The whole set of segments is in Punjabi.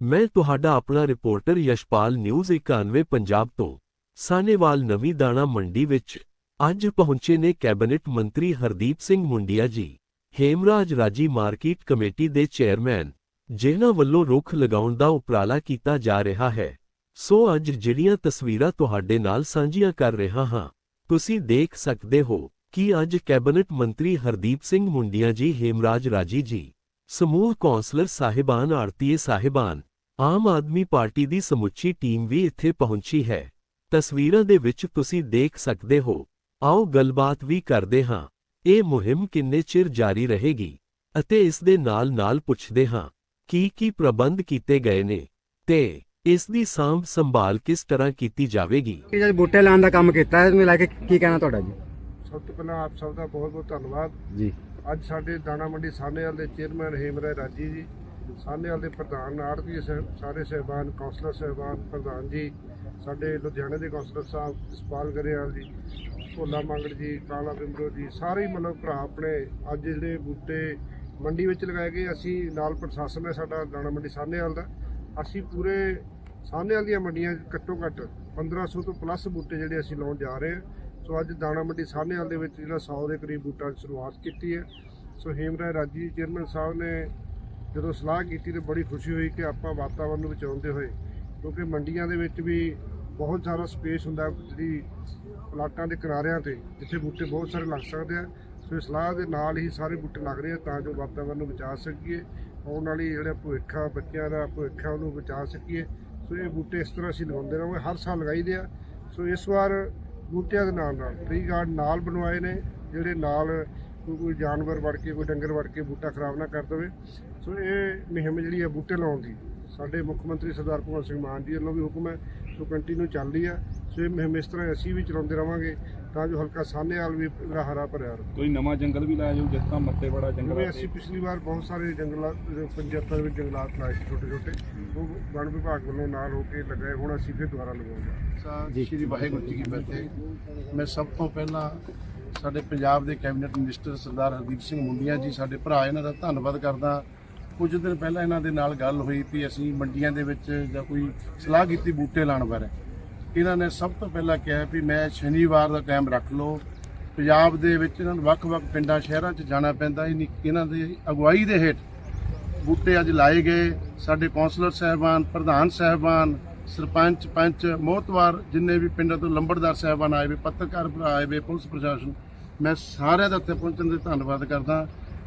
ਮੈਂ ਤੁਹਾਡਾ ਆਪਣਾ ਰਿਪੋਰਟਰ ਯਸ਼ਪਾਲ ਨਿਊਜ਼ 91 ਪੰਜਾਬ ਤੋਂ। ਸਾਨੇਵਾਲ ਨਵੀਂ ਦਾਣਾ ਮੰਡੀ ਵਿੱਚ ਅੱਜ ਪਹੁੰਚੇ ਨੇ ਕੈਬਨਿਟ ਮੰਤਰੀ ਹਰਦੀਪ ਸਿੰਘ ਮੁੰਡਿਆ ਜੀ। ਹੇਮਰਾਜ ਰਾਜੀ ਮਾਰਕੀਟ ਕਮੇਟੀ ਦੇ ਚੇਅਰਮੈਨ, ਜਿਨ੍ਹਾਂ ਵੱਲੋਂ ਰੁੱਖ ਲਗਾਉਣ ਦਾ ਉਪਰਾਲਾ ਕੀਤਾ ਜਾ ਰਿਹਾ ਹੈ। ਸੋ ਅੱਜ ਜਿਹੜੀਆਂ ਤਸਵੀਰਾਂ ਤੁਹਾਡੇ ਨਾਲ ਸਾਂਝੀਆਂ ਕਰ ਰਿਹਾ ਹਾਂ, ਤੁਸੀਂ ਦੇਖ ਸਕਦੇ ਹੋ ਕਿ ਅੱਜ ਕੈਬਨਿਟ ਮੰਤਰੀ ਹਰਦੀਪ ਸਿੰਘ ਮੁੰਡਿਆ ਜੀ, ਹੇਮਰਾਜ ਰਾਜੀ ਜੀ, ਸਮੂਹ ਕੌਂਸਲਰ ਸਾਹਿਬਾਨ ਆਰਤੀਏ ਸਾਹਿਬਾਨ ਆਮ ਆਦਮੀ ਪਾਰਟੀ ਦੀ ਸਮੁੱਚੀ ਟੀਮ ਵੀ ਇੱਥੇ ਪਹੁੰਚੀ ਹੈ। ਤਸਵੀਰਾਂ ਦੇ ਵਿੱਚ ਤੁਸੀਂ ਦੇਖ ਸਕਦੇ ਹੋ। ਆਓ ਗੱਲਬਾਤ ਵੀ ਕਰਦੇ ਹਾਂ। ਇਹ ਮੁਹਿੰਮ ਕਿੰਨੇ ਚਿਰ ਜਾਰੀ ਰਹੇਗੀ? ਅਤੇ ਇਸ ਦੇ ਨਾਲ-ਨਾਲ ਪੁੱਛਦੇ ਹਾਂ ਕੀ ਕੀ ਪ੍ਰਬੰਧ ਕੀਤੇ ਗਏ ਨੇ? ਤੇ ਇਸ ਦੀ ਸਾਂਭ ਸੰਭਾਲ ਕਿਸ ਤਰ੍ਹਾਂ ਕੀਤੀ ਜਾਵੇਗੀ? ਕਿ ਜਦ ਬੂਟੇ ਲਾਉਣ ਦਾ ਕੰਮ ਕੀਤਾ ਹੈ ਇਹਨੂੰ ਲੈ ਕੇ ਕੀ ਕਹਿਣਾ ਤੁਹਾਡਾ ਜੀ? ਸਭ ਤੋਂ ਪਹਿਲਾਂ ਆਪ ਸਭ ਦਾ ਬਹੁਤ ਬਹੁਤ ਧੰਨਵਾਦ। ਜੀ। ਅੱਜ ਸਾਡੇ ਦਾਣਾ ਮੰਡੀ ਸਾਹਨੇਵਾਲ ਦੇ ਚੇਅਰਮੈਨ ਹੇਮਰਾਏ ਰਾਜੀ ਜੀ ਸਾਹਨੇਵਾਲ ਦੇ ਪ੍ਰਧਾਨ ਆੜਤੀ ਸਾਰੇ ਸਹਿਬਾਨ, ਕੌਂਸਲਰ ਸਹਿਬਾਨ, ਪ੍ਰਧਾਨ ਜੀ, ਸਾਡੇ ਲੁਧਿਆਣੇ ਦੇ ਕੌਂਸਲਰ ਸਾਹਿਬ ਇਸਪਾਲ ਗਰੇਵਾਲ ਜੀ, ਭੋਲਾ ਮੰਗੜ ਜੀ, ਕਾਲਾ ਬਿੰਦਰੋ ਜੀ, ਸਾਰੇ ਹੀ ਮਤਲਬ ਭਰਾ ਆਪਣੇ ਅੱਜ ਜਿਹੜੇ ਬੂਟੇ ਮੰਡੀ ਵਿੱਚ ਲਗਾਏ ਗਏ, ਅਸੀਂ ਨਾਲ ਪ੍ਰਸ਼ਾਸਨ ਹੈ, ਸਾਡਾ ਦਾਣਾ ਮੰਡੀ ਸਾਹਨੇਵਾਲ ਦਾ ਅਸੀਂ ਪੂਰੇ ਸਾਹਨੇਵਾਲ ਦੀਆਂ ਮੰਡੀਆਂ 'ਚ ਘੱਟੋ ਘੱਟ 1500 ਤੋਂ ਪਲੱਸ ਬੂਟੇ ਜਿਹੜੇ ਅਸੀਂ ਲਾਉਣ ਜਾ ਰਹੇ ਹਾਂ। ਸੋ ਅੱਜ ਦਾਣਾ ਮੰਡੀ ਸਾਹਨੇਵਾਲ ਦੇ ਵਿੱਚ ਜਿਹੜਾ 100 ਦੇ ਕਰੀਬ ਬੂਟਾਂ ਦੀ ਸ਼ੁਰੂਆਤ ਕੀਤੀ ਹੈ। ਸੋ ਹੇਮਰਾਏ ਰਾਜੀ ਚੇਅਰਮੈਨ ਸਾਹਿਬ ਨੇ ਜਦੋਂ ਸਲਾਹ ਕੀਤੀ ਤੇ ਬੜੀ ਖੁਸ਼ੀ ਹੋਈ ਕਿ ਆਪਾਂ ਵਾਤਾਵਰਣ ਨੂੰ ਬਚਾਉਂਦੇ ਹੋਏ, ਕਿਉਂਕਿ ਮੰਡੀਆਂ ਦੇ ਵਿੱਚ ਵੀ ਬਹੁਤ ਸਾਰਾ ਸਪੇਸ ਹੁੰਦਾ ਜਿਹੜੀ ਪਲਾਟਾਂ ਦੇ ਕਿਨਾਰਿਆਂ ਤੇ, ਜਿੱਥੇ ਬੂਟੇ ਬਹੁਤ ਸਾਰੇ ਲੱਗ ਸਕਦੇ ਆ। ਸੋ ਇਸ ਸਲਾਹ ਦੇ ਨਾਲ ਹੀ ਸਾਰੇ ਬੂਟੇ ਲੱਗ ਰਹੇ ਆ ਤਾਂ ਜੋ ਵਾਤਾਵਰਣ ਨੂੰ ਬਚਾ ਸਕੀਏ, ਆਉਣ ਵਾਲੀ ਜਿਹੜਾ ਭਵਿੱਖ ਆ ਬੱਚਿਆਂ ਦਾ ਭਵਿੱਖ ਉਹਨੂੰ ਬਚਾ ਸਕੀਏ। ਸੋ ਇਹ ਬੂਟੇ ਇਸ ਤਰ੍ਹਾਂ ਅਸੀਂ ਲਗਾਉਂਦੇ ਰਹਾਂਗੇ, ਹਰ ਸਾਲ ਲਗਾਈਦੇ ਆ। ਸੋ ਇਸ ਵਾਰ ਬੂਟਿਆਂ ਦੇ ਨਾਲ ਨਾਲ ਟ੍ਰੀ ਗਾਰਡ ਨਾਲ ਬਣਵਾਏ ਨੇ, ਜਿਹੜੇ ਨਾਲ ਕੋਈ ਕੋਈ ਜਾਨਵਰ ਵੜ ਕੇ, ਕੋਈ ਡੰਗਰ ਵੜ ਕੇ ਬੂਟਾ ਖਰਾਬ ਨਾ ਕਰ ਦੇਵੇ। ਸੋ ਇਹ ਮੁਹਿੰਮ ਜਿਹੜੀ ਹੈ ਬੂਟੇ ਲਾਉਣ ਦੀ ਸਾਡੇ ਮੁੱਖ ਮੰਤਰੀ ਸਰਦਾਰ ਭਗਵੰਤ ਸਿੰਘ ਮਾਨ ਜੀ ਵੱਲੋਂ ਵੀ ਹੁਕਮ ਹੈ ਸੋ ਕੰਟੀਨਿਊ ਚੱਲ ਰਹੀ ਹੈ। ਸੋ ਇਹ ਮੁਹਿੰਮ ਇਸ ਤਰ੍ਹਾਂ ਅਸੀਂ ਵੀ ਚਲਾਉਂਦੇ ਰਵਾਂਗੇ ਤਾਂ ਜੋ ਹਲਕਾ ਸਾਹਨੇਵਾਲ ਵੀ ਪੂਰਾ ਹਰਾ ਭਰਿਆ ਰਹੇ। ਕੋਈ ਨਵਾਂ ਜੰਗਲ ਵੀ ਲਾਇਆ ਜਾਊ ਜਿਸ ਤਰ੍ਹਾਂ ਮੱਤੇ ਬੜਾ ਜੰਗਲ ਜਿਵੇਂ ਆ ਅਸੀਂ ਪਿਛਲੀ ਵਾਰ ਬਹੁਤ ਸਾਰੇ ਜੰਗਲਾਤ ਜਿਹੜੇ ਪੰਚਾਇਤਾਂ ਦੇ ਵਿੱਚ ਜੰਗਲਾਤ ਲਾਏ ਸੀ ਛੋਟੇ ਛੋਟੇ ਉਹ ਵਣ ਵਿਭਾਗ ਵੱਲੋਂ ਨਾਲ ਹੋ ਕੇ ਲਗਾਏ ਹੁਣ ਅਸੀਂ ਫਿਰ ਦੁਬਾਰਾ ਲਗਾਉਂਗੇ ਸਾਹਿਬ ਸ਼੍ਰੀ ਵਾਹਿਗੁਰੂ ਜੀ ਕੀ ਫਤਿਹ। ਮੈਂ ਸਭ ਤੋਂ ਪਹਿਲਾਂ ਸਾਡੇ ਪੰਜਾਬ ਦੇ ਕੈਬਨਿਟ ਮਿਨਿਸਟਰ ਸਰਦਾਰ ਹਰਦੀਪ ਸਿੰਘ ਮੁੰਡੀਆਂ ਜੀ ਸਾਡੇ ਭਰਾ ਇਹਨਾਂ ਦਾ ਧੰਨਵਾਦ ਕਰਦਾ। ਕੁਝ ਦਿਨ ਪਹਿਲਾਂ ਇਹਨਾਂ ਦੇ ਨਾਲ ਗੱਲ ਹੋਈ ਵੀ ਅਸੀਂ ਮੰਡੀਆਂ ਦੇ ਵਿੱਚ ਜਾਂ ਕੋਈ ਸਲਾਹ ਕੀਤੀ ਬੂਟੇ ਲਾਉਣ ਬਾਰੇ। ਇਹਨਾਂ ਨੇ ਸਭ ਤੋਂ ਪਹਿਲਾਂ ਕਿਹਾ ਵੀ ਮੈਂ ਸ਼ਨੀਵਾਰ ਦਾ ਟਾਈਮ ਰੱਖ ਲਓ। ਪੰਜਾਬ ਦੇ ਵਿੱਚ ਇਹਨਾਂ ਨੂੰ ਵੱਖ-ਵੱਖ ਪਿੰਡਾਂ, ਸ਼ਹਿਰਾਂ 'ਚ ਜਾਣਾ ਪੈਂਦਾ। ਇਹ ਇਹਨਾਂ ਦੀ ਅਗਵਾਈ ਦੇ ਹੇਠ ਬੂਟੇ ਅੱਜ ਲਾਏ ਗਏ। ਸਾਡੇ ਕੌਂਸਲਰ ਸਾਹਿਬਾਨ, ਪ੍ਰਧਾਨ ਸਾਹਿਬਾਨ, ਸਰਪੰਚ, ਪੰਚ, ਮੋਹਤਵਾਰ ਜਿੰਨੇ ਵੀ ਪਿੰਡਾਂ ਤੋਂ ਲੰਬੜਦਾਰ ਸਾਹਿਬਾਨ ਆਏ ਵੇ, ਪੱਤਰਕਾਰ ਭਰਾ ਆਏ ਵੇ, ਪੁਲਿਸ ਪ੍ਰਸ਼ਾਸਨ, ਮੈਂ ਸਾਰਿਆਂ ਦਾ ਇੱਥੇ ਪਹੁੰਚਣ ਦੇ ਧੰਨਵਾਦ ਕਰਦਾ।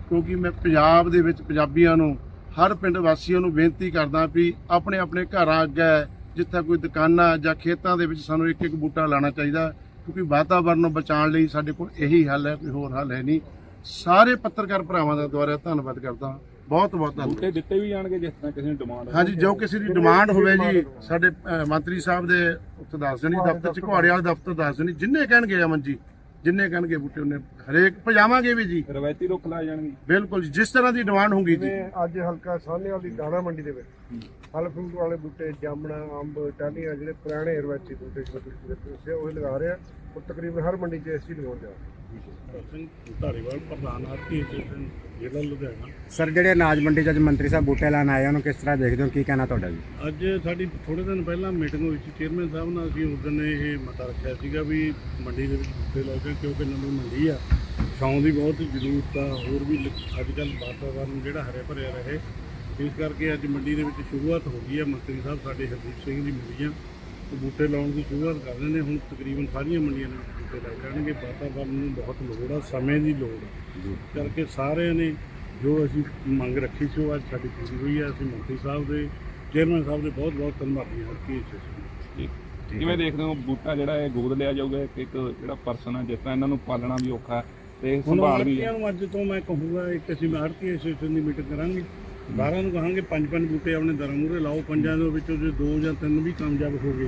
ਕਿਉਂਕਿ ਮੈਂ ਪੰਜਾਬ ਦੇ ਵਿੱਚ ਪੰਜਾਬੀਆਂ ਨੂੰ ਹਰ ਪਿੰਡ ਵਾਸੀਆਂ ਨੂੰ ਬੇਨਤੀ ਕਰਦਾ ਵੀ ਆਪਣੇ ਆਪਣੇ ਘਰਾਂ ਅੱਗੇ ਜਿੱਥੇ ਕੋਈ ਦੁਕਾਨਾਂ ਜਾਂ ਖੇਤਾਂ ਦੇ ਵਿੱਚ ਸਾਨੂੰ ਇੱਕ ਇੱਕ ਬੂਟਾ ਲਾਣਾ ਚਾਹੀਦਾ ਕਿਉਂਕਿ ਵਾਤਾਵਰਨ ਨੂੰ ਬਚਾਉਣ ਲਈ ਸਾਡੇ ਕੋਲ ਇਹੀ ਹੱਲ ਹੈ ਕੋਈ ਹੋਰ ਹੱਲ ਹੈ ਨਹੀਂ। ਸਾਰੇ ਪੱਤਰਕਾਰ ਭਰਾਵਾਂ ਦਾ ਦੁਆਰਾ ਧੰਨਵਾਦ ਕਰਦਾ ਬਹੁਤ ਬਹੁਤ ਧੰਨਵਾਦ। ਬੂਟੇ ਦਿੱਤੇ ਵੀ ਜਾਣਗੇ ਜਿਸ ਤਰ੍ਹਾਂ ਕਿਸੇ ਨੂੰ ਡਿਮਾਂਡ ਹਾਂਜੀ ਜੋ ਕਿਸੇ ਦੀ ਡਿਮਾਂਡ ਹੋਵੇ ਜੀ ਸਾਡੇ ਮੰਤਰੀ ਸਾਹਿਬ ਦੇ ਉੱਥੇ ਦੱਸ ਦੇਣੀ ਦਫ਼ਤਰ ਚ ਘੁਆੜੇ ਵਾਲੇ ਦਫ਼ਤਰ ਦੱਸ ਦੇਣੀ ਜਿੰਨੇ ਕਹਿਣਗੇ ਅਮਨ ਜੀ। ਜਿੰਨੇ ਕਹਿਣਗੇ ਬੂਟੇ ਉਹਨੇ ਹਰੇਕ ਪਜਾਵਾਂਗੇ ਵੀ ਜੀ। ਰਵਾਇਤੀ ਰੁੱਖ ਲਾਏ ਜਾਣਗੇ। ਬਿਲਕੁਲ ਜੀ, ਜਿਸ ਤਰ੍ਹਾਂ ਦੀ ਡਿਮਾਂਡ ਹੋਊਗੀ ਜੀ। ਜਿਵੇਂ ਅੱਜ ਹਲਕਾ ਸਾਹਨੇਵਾਲ ਦੀ ਦਾਣਾ ਮੰਡੀ ਦੇ ਵਿੱਚ ਫਲ ਫਰੂਟ ਵਾਲੇ ਬੂਟੇ ਜਾਮਣਾ ਅੰਬ ਟਾਹਲੀਆਂ ਜਿਹੜੇ ਪੁਰਾਣੇ ਰਵਾਇਤੀ ਬੂਟੇ ਜਿਹੜੇ ਤੁਸੀਂ ਉਹ ਲਗਾ ਰਹੇ ਆ ਉਹ ਤਕਰੀਬਨ ਹਰ ਮੰਡੀ 'ਚ ਜਾ ਰਹੇ ਹਾਂ ਧਾਰੀਵਾਲ ਪ੍ਰਧਾਨ ਆਰਤੀ ਐਸੋਸੀਏਸ਼ਨ ਜ਼ਿਲ੍ਹਾ ਲੁਧਿਆਣਾ। ਸਰ ਜਿਹੜੇ ਅਨਾਜ ਮੰਡੀ 'ਚ ਅੱਜ ਮੰਤਰੀ ਸਾਹਿਬ ਬੂਟੇ ਲਾਉਣ ਆਏ ਆ, ਉਹਨੂੰ ਕਿਸ ਤਰ੍ਹਾਂ ਦੇਖਦੇ ਹੋ? ਕੀ ਕਹਿਣਾ ਤੁਹਾਡਾ ਜੀ? ਅੱਜ ਸਾਡੀ ਥੋੜੇ ਦਿਨ ਪਹਿਲਾਂ ਮੀਟਿੰਗ ਹੋਈ ਸੀ ਚੇਅਰਮੈਨ ਸਾਹਿਬ ਨਾਲ ਅਸੀਂ ਉਸ ਦਿਨ ਇਹ ਮਤਾ ਰੱਖਿਆ ਸੀਗਾ ਵੀ ਮੰਡੀ ਦੇ ਵਿੱਚ ਬੂਟੇ ਲਾਉਣੇ ਕਿਉਂਕਿ ਨਵੀਂ ਮੰਡੀ ਆ। ਛਾਂ ਦੀ ਬਹੁਤ ਜ਼ਰੂਰਤ ਆ ਹੋਰ ਵੀ ਅੱਜ ਕੱਲ੍ਹ ਵਾਤਾਵਰਨ ਜਿਹੜਾ ਹਰੇ ਭਰਿਆ ਰਹੇ ਇਸ ਕਰਕੇ ਅੱਜ ਮੰਡੀ ਦੇ ਵਿੱਚ ਸ਼ੁਰੂਆਤ ਹੋ ਗਈ ਆ ਮੰਤਰੀ ਸਾਹਿਬ ਸਾਡੇ ਹਰਦੀਪ ਸਿੰਘ ਦੀ ਮੰਡੀਆਂ ਉਹ ਬੂਟੇ ਲਾਉਣ ਦੀ ਸ਼ੁਰੂਆਤ ਕਰ ਰਹੇ ਨੇ। ਹੁਣ ਤਕਰੀਬਨ ਸਾਰੀਆਂ ਮੰਡੀਆਂ ਦੇ ਵਿੱਚ ਬੂਟੇ ਲਾਏ ਜਾਣਗੇ। ਵਾਤਾਵਰਨ ਨੂੰ ਬਹੁਤ ਲੋੜ ਆ ਸਮੇਂ ਦੀ ਲੋੜ ਆ। ਜੀ। ਕਰਕੇ ਸਾਰਿਆਂ ਨੇ ਜੋ ਅਸੀਂ ਮੰਗ ਰੱਖੀ ਸੀ ਉਹ ਅੱਜ ਸਾਡੀ ਪੂਰੀ ਹੋਈ ਹੈ। ਅਸੀਂ ਮੰਤਰੀ ਸਾਹਿਬ ਦੇ ਚੇਅਰਮੈਨ ਸਾਹਿਬ ਦੇ ਬਹੁਤ ਬਹੁਤ ਧੰਨਵਾਦੀ ਹਾਂ। ਕਿ ਕਿਵੇਂ ਦੇਖਦੇ ਹੋ ਬੂਟਾ ਜਿਹੜਾ ਇਹ ਗੋਦ ਲਿਆ ਜਾਊਗਾ ਇੱਕ ਇੱਕ ਜਿਹੜਾ ਪਰਸਨ ਆ ਜਿਸ ਤਰ੍ਹਾਂ ਇਹਨਾਂ ਨੂੰ ਪਾਲਣਾ ਵੀ ਔਖਾ ਹੈ ਤੇ ਹੁਣ ਸੰਭਾਲ ਵੀ ਨੂੰ ਅੱਜ ਤੋਂ ਮੈਂ ਕਹੂੰਗਾ ਇੱਕ ਅਸੀਂ ਆੜਤੀ ਐਸੋਸੀਏਸ਼ਨ ਦੀ ਮੀਟਿੰਗ ਕਰਾਂਗੇ। ਬਾਰਾਂ ਨੂੰ ਕਹਾਂਗੇ ਪੰਜ ਪੰਜ ਬੂਟੇ ਆਪਣੇ ਦਰਾਂ ਮੂਹਰੇ ਲਾਓ ਪੰਜਾਂ ਦੇ ਵਿੱਚੋਂ ਜੇ ਦੋ ਜਾਂ ਤਿੰਨ ਵੀ ਕਾਮਯਾਬ ਹੋ ਗਏ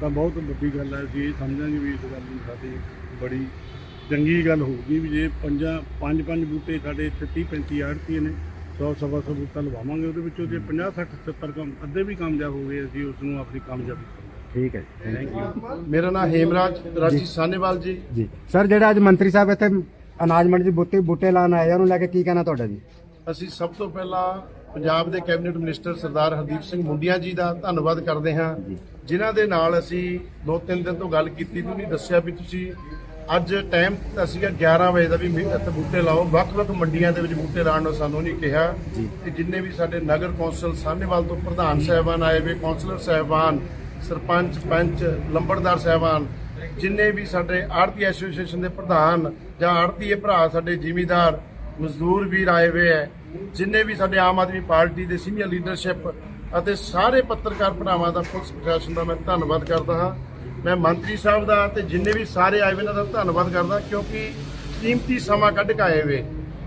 ਤਾਂ ਬਹੁਤ ਵੱਡੀ ਗੱਲ ਹੈ ਅਸੀਂ ਇਹ ਸਮਝਾਂਗੇ ਵੀ ਇਸ ਗੱਲ ਦੀ ਸਾਡੀ ਬੜੀ ਚੰਗੀ ਗੱਲ ਹੋਊਗੀ ਵੀ ਜੇ ਪੰਜਾਂ ਪੰਜ ਪੰਜ ਬੂਟੇ ਸਾਡੇ ਇੱਥੇ 30 35 ਆੜਤੀ ਨੇ 100 ਸਵਾ ਸੌ ਬੂਟਾ ਲਵਾਵਾਂਗੇ ਉਹਦੇ ਵਿੱਚੋਂ ਜੇ 50 60 70 ਕੰਮ ਅੱਧੇ ਵੀ ਕਾਮਯਾਬ ਹੋ ਗਏ ਅਸੀਂ ਉਸ ਨੂੰ ਆਪਣੀ ਕਾਮਯਾਬੀ ਠੀਕ ਹੈ ਥੈਂਕ ਯੂ ਮੇਰਾ ਨਾਮ ਹੇਮਰਾਜ ਰਾਜੀ ਸਾਨੇਵਾਲ ਜੀ। ਜੀ। ਸਰ ਜਿਹੜਾ ਅੱਜ ਮੰਤਰੀ ਸਾਹਿਬ ਇੱਥੇ ਅਨਾਜ ਮੰਡੀ 'ਚ ਬੂਟੇ ਬੂਟੇ ਲਾਉਣ ਆਏ ਆ, ਉਹਨੂੰ ਲੈ ਕੇ ਕੀ ਕਹਿਣਾ ਤੁਹਾਡਾ ਜੀ? ਅਸੀਂ ਸਭ ਤੋਂ ਪਹਿਲਾਂ ਪੰਜਾਬ ਦੇ ਕੈਬਨਿਟ ਮਿਨਿਸਟਰ ਸਰਦਾਰ ਹਰਦੀਪ ਸਿੰਘ ਮੁੰਡੀਆਂ ਜੀ ਦਾ ਧੰਨਵਾਦ ਕਰਦੇ ਹਾਂ ਜਿਨ੍ਹਾਂ ਦੇ ਨਾਲ ਅਸੀਂ ਦੋ ਤਿੰਨ ਦਿਨ ਤੋਂ ਗੱਲ ਕੀਤੀ ਤੇ ਉਹਨੇ ਦੱਸਿਆ ਵੀ ਤੁਸੀਂ ਅੱਜ ਟਾਈਮ ਤਾਂ ਸੀਗਾ 11 ਵਜੇ ਦਾ ਵੀ ਮੀ- ਇੱਥੇ ਬੂਟੇ ਲਾਓ। ਵੱਖ-ਵੱਖ ਮੰਡੀਆਂ ਦੇ ਵਿੱਚ ਬੂਟੇ ਲਾਉਣ ਨੂੰ ਸਾਨੂੰ ਨਹੀਂ ਕਿਹਾ ਤੇ ਜਿੰਨੇ ਵੀ ਸਾਡੇ ਨਗਰ ਕੌਂਸਲ ਸਾਹਨੇਵਾਲ ਤੋਂ ਪ੍ਰਧਾਨ ਸਾਹਿਬਾਨ ਆਏ ਵੇ ਕੌਂਸਲਰ ਸਾਹਿਬਾਨ ਸਰਪੰਚ ਪੰਚ ਲੰਬੜਦਾਰ ਸਾਹਿਬਾਨ ਜਿੰਨੇ ਵੀ ਸਾਡੇ ਆੜਤੀ ਐਸੋਸੀਏਸ਼ਨ ਦੇ ਪ੍ਰਧਾਨ ਜਾਂ ਆੜਤੀਏ ਭਰਾ ਸਾਡੇ ਜ਼ਿਮੀਦਾਰ ਮਜ਼ਦੂਰ ਵੀਰ ਆਏ ਹੋਏ ਹੈ, ਜਿੰਨੇ ਵੀ ਸਾਡੇ ਆਮ ਆਦਮੀ ਪਾਰਟੀ ਦੇ ਸੀਨੀਅਰ ਲੀਡਰਸ਼ਿਪ ਅਤੇ ਸਾਰੇ ਪੱਤਰਕਾਰ ਭਰਾਵਾਂ ਦਾ ਪੁਲਿਸ ਪ੍ਰਸ਼ਾਸਨ ਦਾ ਮੈਂ ਧੰਨਵਾਦ ਕਰਦਾ ਹਾਂ। ਮੈਂ ਮੰਤਰੀ ਸਾਹਿਬ ਦਾ ਤੇ ਜਿੰਨੇ ਵੀ ਸਾਰੇ ਆਏ ਹੋਏ ਇਹਨਾਂ ਦਾ ਧੰਨਵਾਦ ਕਰਦਾ, ਕਿਉਂਕਿ ਕੀਮਤੀ ਸਮਾਂ ਕੱਢ ਕੇ ਆਏ ਹੋਏ।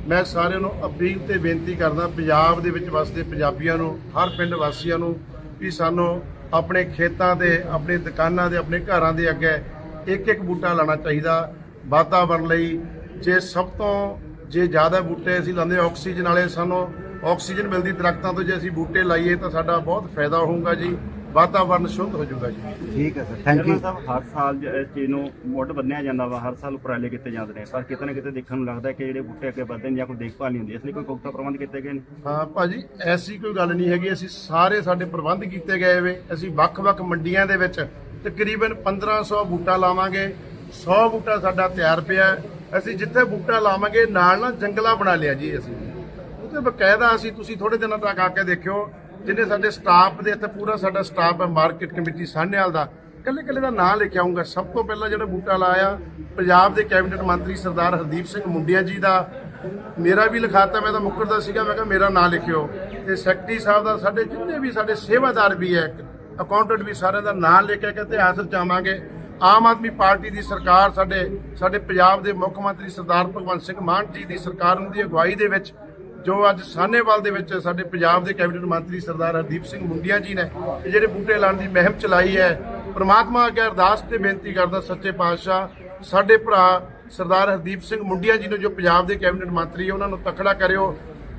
ਮੈਂ ਸਾਰਿਆਂ ਨੂੰ ਅਪੀਲ ਤੇ ਬੇਨਤੀ ਕਰਦਾ, ਪੰਜਾਬ ਦੇ ਵਿੱਚ ਵਸਦੇ ਪੰਜਾਬੀਆਂ ਨੂੰ, ਹਰ ਪਿੰਡ ਵਾਸੀਆਂ ਨੂੰ, ਵੀ ਸਾਨੂੰ ਆਪਣੇ ਖੇਤਾਂ ਦੇ, ਆਪਣੇ ਦੁਕਾਨਾਂ ਦੇ, ਆਪਣੇ ਘਰਾਂ ਦੇ ਅੱਗੇ ਇੱਕ ਇੱਕ ਬੂਟਾ ਲਾਣਾ ਚਾਹੀਦਾ। ਵਾਤਾਵਰਣ ਲਈ ਜੇ ਸਭ ਤੋਂ ਜੇ ਜ਼ਿਆਦਾ ਬੂਟੇ ਅਸੀਂ ਲਾਉਂਦੇ ਆਕਸੀਜਨ ਵਾਲੇ ਸਾਨੂੰ ਆਕਸੀਜਨ ਮਿਲਦੀ ਦਰਖਤਾਂ ਤੋਂ ਜੇ ਅਸੀਂ ਬੂਟੇ ਲਾਈਏ ਤਾਂ ਸਾਡਾ ਬਹੁਤ ਫਾਇਦਾ ਹੋਊਗਾ ਜੀ। ਵਾਤਾਵਰਣ ਸ਼ੁੱਧ ਹੋ ਜਾਊਗਾ ਜੀ। ਠੀਕ ਹੈ ਸਰ ਥੈਂਕ ਯੂ ਸਾਹਿਬ ਹਰ ਸਾਲ ਜ- ਇਸ ਚੀਜ਼ ਨੂੰ ਮੁੱਢ ਬੰਨਿਆ ਜਾਂਦਾ ਵਾ ਹਰ ਸਾਲ ਉਪਰਾਲੇ ਕੀਤੇ ਜਾਂਦੇ ਨੇ ਪਰ ਕਿਤੇ ਨਾ ਕਿਤੇ ਦੇਖਣ ਨੂੰ ਲੱਗਦਾ ਕਿ ਜਿਹੜੇ ਬੂਟੇ ਅੱਗੇ ਵਧਦੇ ਨੇ ਜਾਂ ਕੋਈ ਦੇਖਭਾਲ ਨਹੀਂ ਹੁੰਦੀ ਇਸ ਲਈ ਕੋਈ ਪੁਖਤਾ ਪ੍ਰਬੰਧ ਕੀਤੇ ਗਏ ਨੇ? ਹਾਂ ਭਾਜੀ ਐਸੀ ਕੋਈ ਗੱਲ ਨਹੀਂ ਹੈਗੀ ਅਸੀਂ ਸਾਰੇ ਸਾਡੇ ਪ੍ਰਬੰਧ ਕੀਤੇ ਗਏ ਵੇ ਅਸੀਂ ਵੱਖ-ਵੱਖ ਮੰਡੀਆਂ ਦੇ ਵਿੱਚ ਤਕਰੀਬਨ 1500 ਬੂਟਾ ਲਾਵਾਂਗੇ 100 ਬੂਟਾ ਸਾਡਾ ਤਿਆਰ ਪਿਆ। ਅਸੀਂ ਜਿੱਥੇ ਬੂਟਾ ਲਾਵਾਂਗੇ, ਨਾਲ ਨਾਲ ਜੰਗਲਾ ਬਣਾ ਲਿਆ ਜੀ ਅਸੀਂ। ਉਹਤੇ ਬਕਾਇਦਾ ਅਸੀਂ ਤੁਸੀਂ ਥੋੜੇ ਦਿਨਾਂ ਤੱਕ ਆ ਕੇ ਦੇਖਿਓ, ਜਿੰਨੇ ਸਾਡੇ ਸਟਾਫ ਦੇ ਇੱਥੇ ਪੂਰਾ ਸਾਡਾ ਸਟਾਫ ਹੈ ਮਾਰਕੀਟ ਕਮੇਟੀ ਸਾਹਨੇਵਾਲ ਦਾ ਕੱਲੇ ਕੱਲੇ ਦਾ ਨਾਂ ਲਿਖਿਆ ਆਊਂਗਾ। ਸਭ ਤੋਂ ਪਹਿਲਾਂ ਜਿਹੜਾ ਬੂਟਾ ਲਾਇਆ, ਪੰਜਾਬ ਦੇ ਕੈਬਨਿਟ ਮੰਤਰੀ ਸਰਦਾਰ ਹਰਦੀਪ ਸਿੰਘ ਮੁੰਡਿਆ ਜੀ ਦਾ। ਮੇਰਾ ਵੀ ਲਿਖਾਤਾ, ਮੈਂ ਤਾਂ ਮੁੱਕਰਦਾ ਸੀਗਾ, ਮੈਂ ਕਿਹਾ ਮੇਰਾ ਨਾਂ ਲਿਖਿਓ। ਤੇ ਸੈਕਟਰੀ ਸਾਹਿਬ ਦਾ ਸਾਡੇ ਜਿੰਨੇ ਵੀ ਸਾਡੇ ਸੇਵਾਦਾਰ ਵੀ ਹੈ ਅਕਾਊਂਟੈਂਟ ਵੀ ਸਾਰਿਆਂ ਦਾ ਨਾਂ ਲਿਖ ਕੇ ਇਤਿਹਾਸ ਰਚਾਵਾਂਗੇ। ਆਮ ਆਦਮੀ ਪਾਰਟੀ ਦੀ ਸਰਕਾਰ ਸਾਡੇ ਸਾਡੇ ਪੰਜਾਬ ਦੇ ਮੁੱਖ ਮੰਤਰੀ ਸਰਦਾਰ ਭਗਵੰਤ ਸਿੰਘ ਮਾਨ ਜੀ ਦੀ ਸਰਕਾਰ ਦੀ ਅਗਵਾਈ ਦੇ ਵਿੱਚ, ਜੋ ਅੱਜ ਸਾਨੇਵਾਲ ਦੇ ਵਿੱਚ ਸਾਡੇ ਪੰਜਾਬ ਦੇ ਕੈਬਨਿਟ ਮੰਤਰੀ ਸਰਦਾਰ ਹਰਦੀਪ ਸਿੰਘ ਮੁੰਡੀਆਂ ਜੀ ਨੇ, ਇਹ ਜਿਹੜੇ ਬੂਟੇ ਲਾਉਣ ਦੀ ਮਹਿਮ ਚਲਾਈ ਹੈ, ਪ੍ਰਮਾਤਮਾ ਅੱਗੇ ਅਰਦਾਸ ਤੇ ਬੇਨਤੀ ਕਰਦਾ ਸੱਚੇ ਪਾਤਸ਼ਾਹ, ਸਾਡੇ ਭਰਾ ਸਰਦਾਰ ਹਰਦੀਪ ਸਿੰਘ ਮੁੰਡੀਆਂ ਜੀ ਨੂੰ ਜੋ ਪੰਜਾਬ ਦੇ ਕੈਬਨਿਟ ਮੰਤਰੀ ਉਹਨਾਂ ਨੂੰ ਤਕੜਾ ਕਰਿਓ।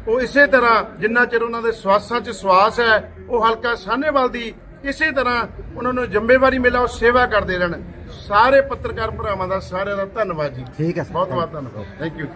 ਉਹ ਇਸੇ ਤਰ੍ਹਾਂ ਜਿੰਨਾ ਚਿਰ ਉਹਨਾਂ ਦੇ ਸਵਾਸਾਂ 'ਚ ਸਵਾਸ ਹੈ, ਉਹ ਹਲਕਾ ਸਾਨੇਵਾਲ ਦੀ ਇਸੇ ਤਰ੍ਹਾਂ ਉਹਨਾਂ ਨੂੰ ਜ਼ਿੰਮੇਵਾਰੀ ਮਿਲਾ ਉਹ ਸੇਵਾ ਕਰਦੇ ਰਹਿਣ। ਸਾਰੇ ਪੱਤਰਕਾਰ ਭਰਾਵਾਂ ਦਾ ਸਾਰਿਆਂ ਦਾ ਧੰਨਵਾਦ ਜੀ। ਠੀਕ ਹੈ ਸਰ। ਬਹੁਤ ਬਹੁਤ ਧੰਨਵਾਦ। Thank you